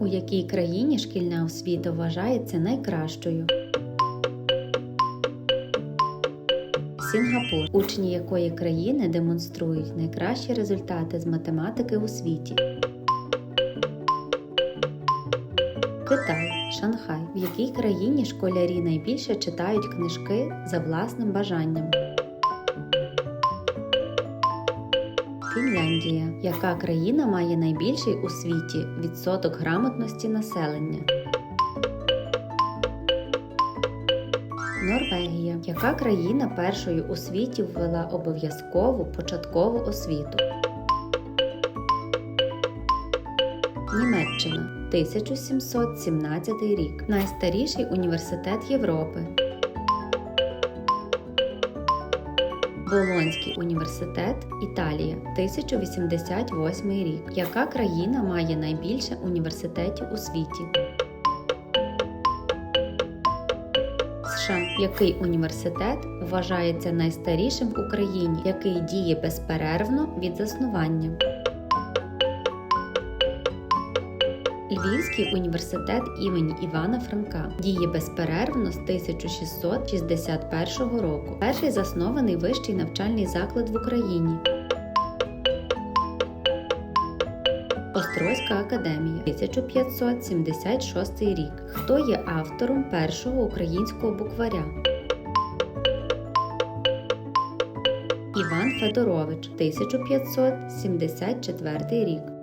У якій країні шкільна освіта вважається найкращою? Сінгапур, учні якої країни демонструють найкращі результати з математики у світі. Китай, Шанхай, в якій країні школярі найбільше читають книжки за власним бажанням. Фінляндія. Яка країна має найбільший у світі відсоток грамотності населення? Норвегія. Яка країна першою у світі ввела обов'язкову початкову освіту? Німеччина. 1717 рік. Найстаріший університет Європи. Болонський університет Італія 1088 рік. Яка країна має найбільше університетів у світі? США. Який університет вважається найстарішим в Україні, який діє безперервно від заснування? Львівський університет імені Івана Франка діє безперервно з 1661 року. Перший заснований вищий навчальний заклад в Україні. Острозька академія 1576 рік. Хто є автором першого українського букваря? Іван Федорович 1574 рік.